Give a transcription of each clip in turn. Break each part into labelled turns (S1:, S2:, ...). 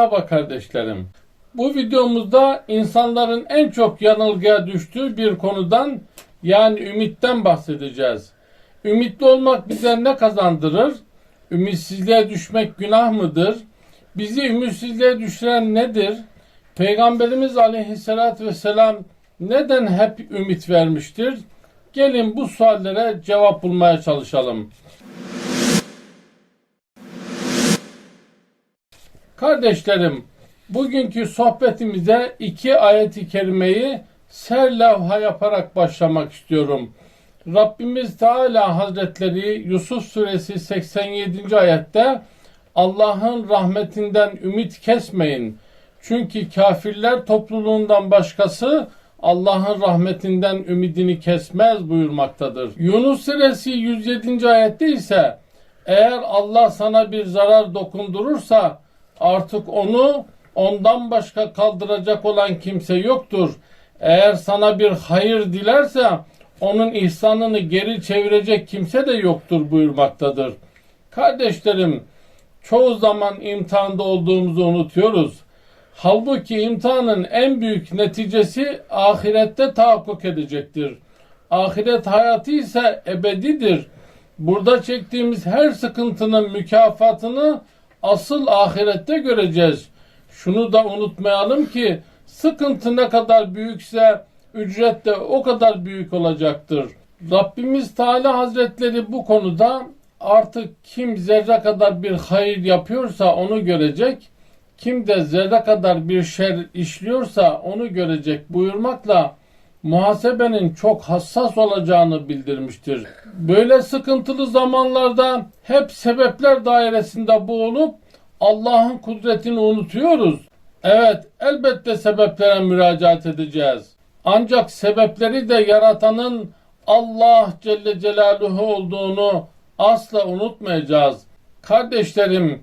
S1: Merhaba kardeşlerim. Bu videomuzda insanların en çok yanılgıya düştüğü bir konudan yani ümitten bahsedeceğiz. Ümitli olmak bize ne kazandırır? Ümitsizliğe düşmek günah mıdır? Bizi ümitsizliğe düşüren nedir? Peygamberimiz aleyhissalatü vesselam neden hep ümit vermiştir? Gelin bu suallere cevap bulmaya çalışalım. Kardeşlerim, bugünkü sohbetimize iki ayeti kerimeyi serlevha yaparak başlamak istiyorum. Rabbimiz Teala Hazretleri Yusuf Suresi 87. ayette Allah'ın rahmetinden ümit kesmeyin. Çünkü kafirler topluluğundan başkası Allah'ın rahmetinden ümidini kesmez buyurmaktadır. Yunus Suresi 107. ayette ise eğer Allah sana bir zarar dokundurursa artık onu ondan başka kaldıracak olan kimse yoktur. Eğer sana bir hayır dilerse onun ihsanını geri çevirecek kimse de yoktur buyurmaktadır. Kardeşlerim, çoğu zaman imtihanda olduğumuzu unutuyoruz. Halbuki imtihanın en büyük neticesi ahirette tahakkuk edecektir. Ahiret hayatı ise ebedidir. Burada çektiğimiz her sıkıntının mükafatını asıl ahirette göreceğiz. Şunu da unutmayalım ki sıkıntı ne kadar büyükse ücret de o kadar büyük olacaktır. Rabbimiz Teala Hazretleri bu konuda artık kim zerre kadar bir hayır yapıyorsa onu görecek, kim de zerre kadar bir şer işliyorsa onu görecek buyurmakla muhasebenin çok hassas olacağını bildirmiştir. Böyle sıkıntılı zamanlarda hep sebepler dairesinde boğulup Allah'ın kudretini unutuyoruz. Evet, elbette sebeplere müracaat edeceğiz. Ancak sebepleri de yaratanın Allah Celle Celaluhu olduğunu asla unutmayacağız. Kardeşlerim,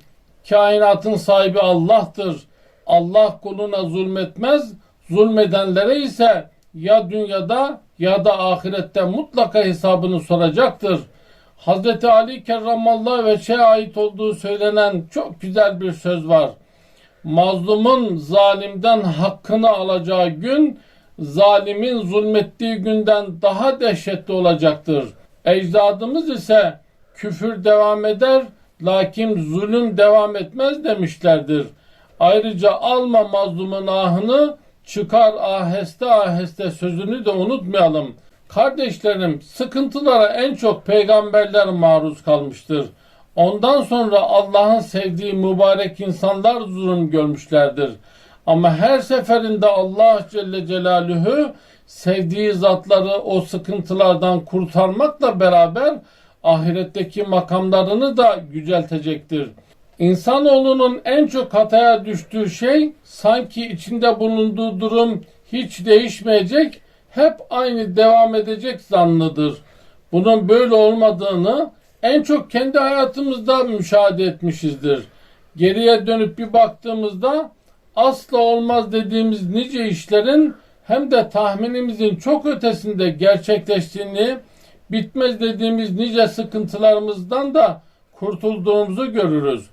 S1: kainatın sahibi Allah'tır. Allah kuluna zulmetmez, zulmedenlere ise ya dünyada ya da ahirette mutlaka hesabını soracaktır. Hazreti Ali kerramallahu ve şeye ait olduğu söylenen çok güzel bir söz var. Mazlumun zalimden hakkını alacağı gün zalimin zulmettiği günden daha dehşetli olacaktır. Ecdadımız ise küfür devam eder lakin zulüm devam etmez demişlerdir. Ayrıca alma mazlumun ahını çıkar aheste aheste sözünü de unutmayalım. Kardeşlerim sıkıntılara en çok peygamberler maruz kalmıştır. Ondan sonra Allah'ın sevdiği mübarek insanlar zulüm görmüşlerdir. Ama her seferinde Allah Celle Celaluhu sevdiği zatları o sıkıntılardan kurtarmakla beraber ahiretteki makamlarını da yüceltecektir. İnsanoğlunun en çok hataya düştüğü şey sanki içinde bulunduğu durum hiç değişmeyecek, hep aynı devam edecek zannıdır. Bunun böyle olmadığını en çok kendi hayatımızda müşahede etmişizdir. Geriye dönüp bir baktığımızda asla olmaz dediğimiz nice işlerin hem de tahminimizin çok ötesinde gerçekleştiğini, bitmez dediğimiz nice sıkıntılarımızdan da kurtulduğumuzu görürüz.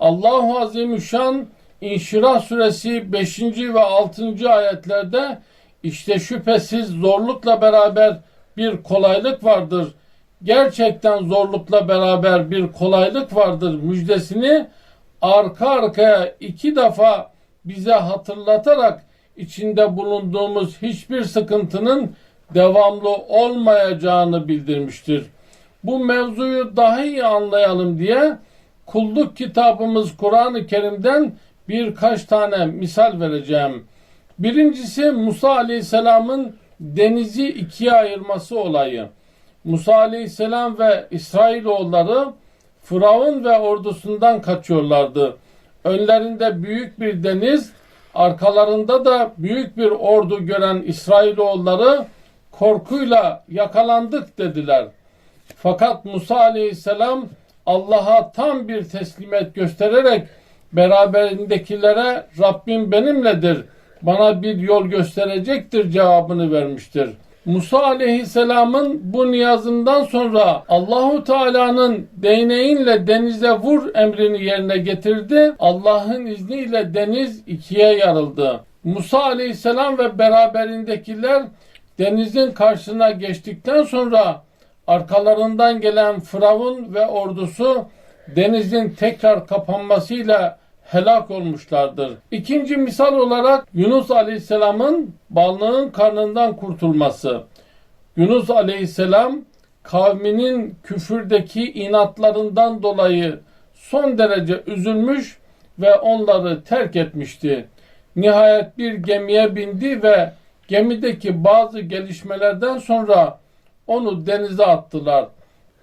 S1: Allahu Azimüşşan İnşirah suresi 5. ve 6. ayetlerde işte şüphesiz zorlukla beraber bir kolaylık vardır. Gerçekten zorlukla beraber bir kolaylık vardır müjdesini arka arkaya iki defa bize hatırlatarak içinde bulunduğumuz hiçbir sıkıntının devamlı olmayacağını bildirmiştir. Bu mevzuyu daha iyi anlayalım diye kulluk kitabımız Kur'an-ı Kerim'den birkaç tane misal vereceğim. Birincisi Musa Aleyhisselam'ın denizi ikiye ayırması olayı. Musa Aleyhisselam ve İsrailoğulları Firavun ve ordusundan kaçıyorlardı. Önlerinde büyük bir deniz, arkalarında da büyük bir ordu gören İsrailoğulları korkuyla yakalandık dediler. Fakat Musa Aleyhisselam Allah'a tam bir teslimiyet göstererek beraberindekilere Rabbim benimledir, bana bir yol gösterecektir cevabını vermiştir. Musa aleyhisselamın bu niyazından sonra Allahu Teala'nın değneğinle denize vur emrini yerine getirdi. Allah'ın izniyle deniz ikiye yarıldı. Musa aleyhisselam ve beraberindekiler denizin karşısına geçtikten sonra arkalarından gelen Firavun ve ordusu denizin tekrar kapanmasıyla helak olmuşlardır. İkinci misal olarak Yunus Aleyhisselam'ın balığın karnından kurtulması. Yunus Aleyhisselam kavminin küfürdeki inatlarından dolayı son derece üzülmüş ve onları terk etmişti. Nihayet bir gemiye bindi ve gemideki bazı gelişmelerden sonra onu denize attılar.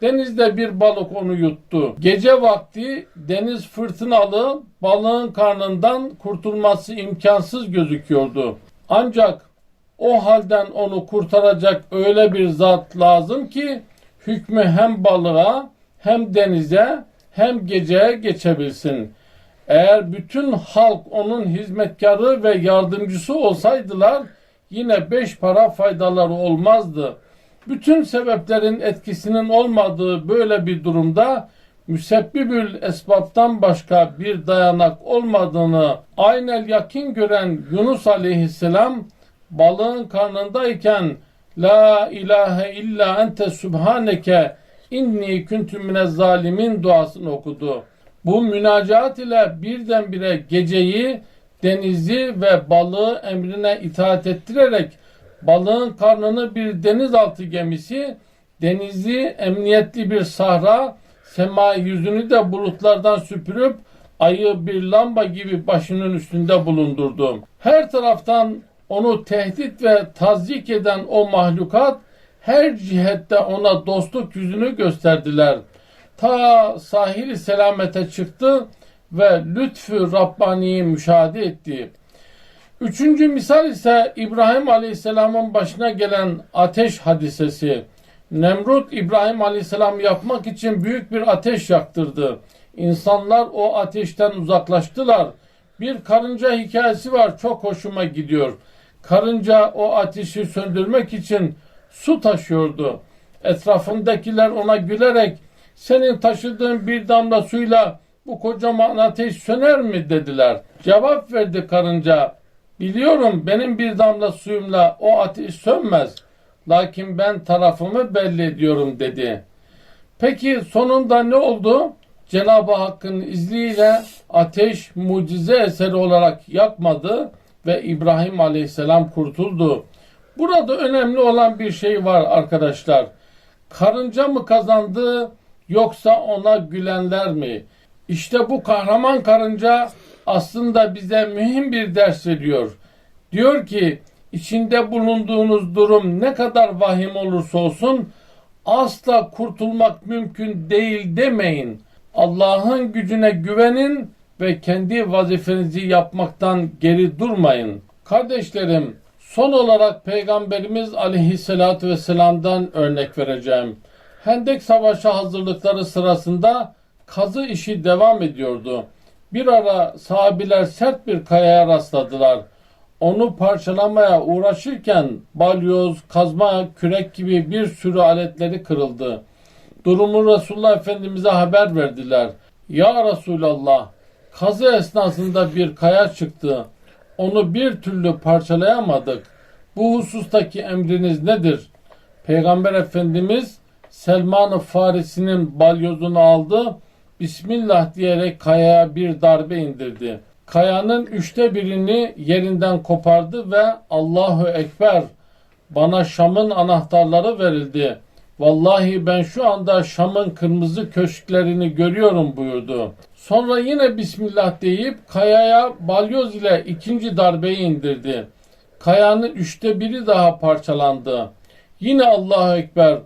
S1: Denizde bir balık onu yuttu. Gece vakti deniz fırtınalı, balığın karnından kurtulması imkansız gözüküyordu. Ancak o halden onu kurtaracak öyle bir zat lazım ki hükmü hem balığa hem denize hem geceye geçebilsin. Eğer bütün halk onun hizmetkarı ve yardımcısı olsaydılar yine beş para faydaları olmazdı. Bütün sebeplerin etkisinin olmadığı böyle bir durumda müsebbibül esbaptan başka bir dayanak olmadığını aynel yakin gören Yunus aleyhisselam balığın karnındayken La ilahe illa ente subhaneke inni kuntu minez zalimin duasını okudu. Bu münacat ile birdenbire geceyi, denizi ve balığı emrine itaat ettirerek balığın karnını bir denizaltı gemisi, denizi emniyetli bir sahra, sema yüzünü de bulutlardan süpürüp ayı bir lamba gibi başının üstünde bulundurdu. Her taraftan onu tehdit ve tazyik eden o mahlukat her cihette ona dostluk yüzünü gösterdiler. Ta sahil selamete çıktı ve lütfü Rabbani'yi müşahede etti. Üçüncü misal ise İbrahim Aleyhisselam'ın başına gelen ateş hadisesi. Nemrut İbrahim Aleyhisselam yapmak için büyük bir ateş yaktırdı. İnsanlar o ateşten uzaklaştılar. Bir karınca hikayesi var çok hoşuma gidiyor. Karınca o ateşi söndürmek için su taşıyordu. Etrafındakiler ona gülerek senin taşıdığın bir damla suyla bu kocaman ateş söner mi dediler. Cevap verdi karınca. Biliyorum benim bir damla suyumla o ateş sönmez. Lakin ben tarafımı belli ediyorum dedi. Peki sonunda ne oldu? Cenab-ı Hakk'ın izniyle ateş mucize eseri olarak yakmadı ve İbrahim Aleyhisselam kurtuldu. Burada önemli olan bir şey var arkadaşlar. Karınca mı kazandı yoksa ona gülenler mi? İşte bu kahraman karınca aslında bize mühim bir ders veriyor. Diyor ki içinde bulunduğunuz durum ne kadar vahim olursa olsun asla kurtulmak mümkün değil demeyin. Allah'ın gücüne güvenin ve kendi vazifenizi yapmaktan geri durmayın. Kardeşlerim, son olarak Peygamberimiz aleyhissalatü vesselam'dan örnek vereceğim. Hendek Savaşı hazırlıkları sırasında kazı işi devam ediyordu. Bir ara sahabiler sert bir kayaya rastladılar. Onu parçalamaya uğraşırken balyoz, kazma, kürek gibi bir sürü aletleri kırıldı. Durumu Resulullah Efendimiz'e haber verdiler. Ya Resulallah, kazı esnasında bir kaya çıktı. Onu bir türlü parçalayamadık. Bu husustaki emriniz nedir? Peygamber Efendimiz Selman-ı Farisi'nin balyozunu aldı Bismillah diyerek kayaya bir darbe indirdi. Kayanın üçte birini yerinden kopardı ve Allahu Ekber bana Şam'ın anahtarları verildi. Vallahi ben şu anda Şam'ın kırmızı köşklerini görüyorum buyurdu. Sonra yine Bismillah deyip kayaya balyoz ile ikinci darbeyi indirdi. Kayanın üçte biri daha parçalandı. Yine Allahu Ekber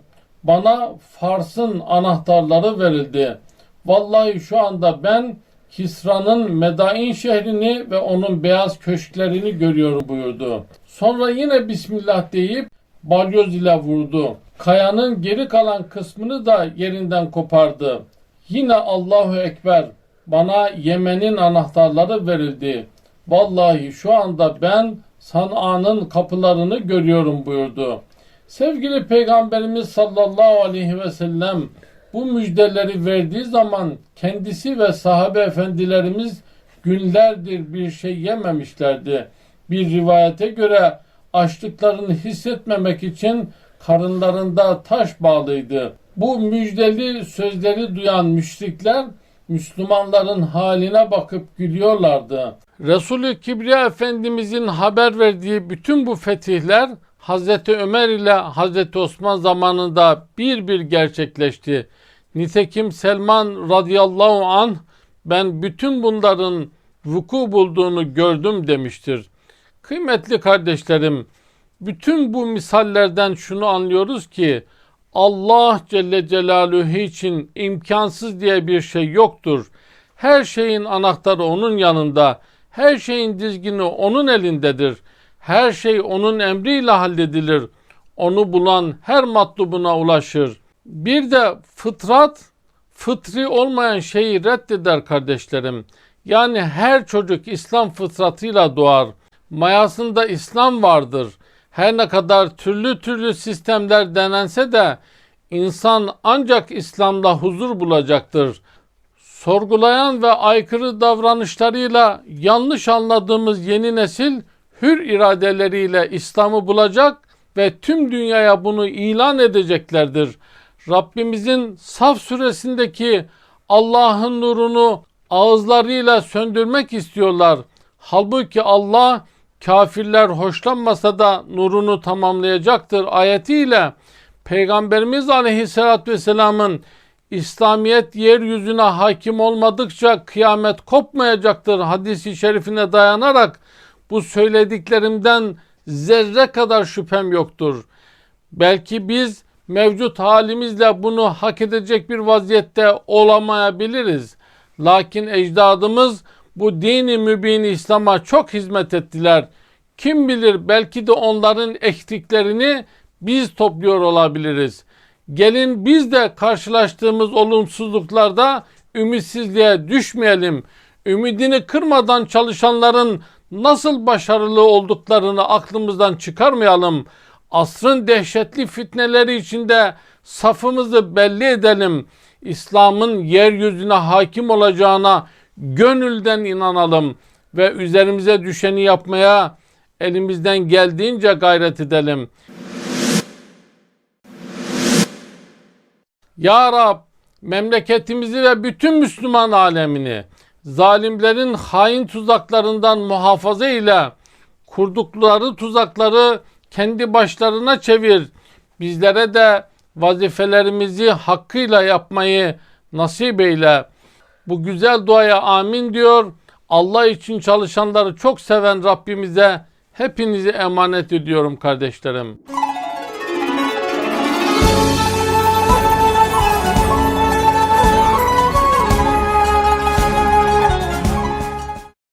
S1: bana Fars'ın anahtarları verildi. Vallahi şu anda ben Kisra'nın Medain şehrini ve onun beyaz köşklerini görüyorum buyurdu. Sonra yine Bismillah deyip balyoz ile vurdu. Kayanın geri kalan kısmını da yerinden kopardı. Yine Allahu Ekber bana Yemen'in anahtarları verildi. Vallahi şu anda ben San'a'nın kapılarını görüyorum buyurdu. Sevgili Peygamberimiz sallallahu aleyhi ve sellem bu müjdeleri verdiği zaman kendisi ve sahabe efendilerimiz günlerdir bir şey yememişlerdi. Bir rivayete göre açlıklarını hissetmemek için karınlarında taş bağlıydı. Bu müjdeli sözleri duyan müşrikler Müslümanların haline bakıp gülüyorlardı. Resulü Kibriya Efendimizin haber verdiği bütün bu fetihler Hazreti Ömer ile Hazreti Osman zamanında bir bir gerçekleşti. Nitekim Selman radıyallahu anh ben bütün bunların vuku bulduğunu gördüm demiştir. Kıymetli kardeşlerim, bütün bu misallerden şunu anlıyoruz ki Allah Celle Celaluhu için imkansız diye bir şey yoktur. Her şeyin anahtarı onun yanında, her şeyin dizgini onun elindedir. Her şey onun emriyle halledilir. Onu bulan her matlubuna ulaşır. Bir de fıtrat, fıtri olmayan şeyi reddeder kardeşlerim. Yani her çocuk İslam fıtratıyla doğar. Mayasında İslam vardır. Her ne kadar türlü türlü sistemler denense de insan ancak İslam'da huzur bulacaktır. Sorgulayan ve aykırı davranışlarıyla yanlış anladığımız yeni nesil hür iradeleriyle İslam'ı bulacak ve tüm dünyaya bunu ilan edeceklerdir. Rabbimizin Saf suresindeki Allah'ın nurunu ağızlarıyla söndürmek istiyorlar. Halbuki Allah kafirler hoşlanmasa da nurunu tamamlayacaktır ayetiyle Peygamberimiz Aleyhisselatü Vesselam'ın İslamiyet yeryüzüne hakim olmadıkça kıyamet kopmayacaktır hadisi şerifine dayanarak bu söylediklerimden zerre kadar şüphem yoktur. Belki biz mevcut halimizle bunu hak edecek bir vaziyette olamayabiliriz. Lakin ecdadımız bu dini mübin İslam'a çok hizmet ettiler. Kim bilir belki de onların ektiklerini biz topluyor olabiliriz. Gelin biz de karşılaştığımız olumsuzluklarda ümitsizliğe düşmeyelim. Ümidini kırmadan çalışanların nasıl başarılı olduklarını aklımızdan çıkarmayalım. Asrın dehşetli fitneleri içinde safımızı belli edelim. İslam'ın yeryüzüne hakim olacağına gönülden inanalım ve üzerimize düşeni yapmaya elimizden geldiğince gayret edelim. Ya Rab memleketimizi ve bütün Müslüman alemini zalimlerin hain tuzaklarından muhafaza ile kurdukları tuzakları kendi başlarına çevir. Bizlere de vazifelerimizi hakkıyla yapmayı nasip eyle. Bu güzel duaya amin diyor. Allah için çalışanları çok seven Rabbimize hepinizi emanet ediyorum kardeşlerim.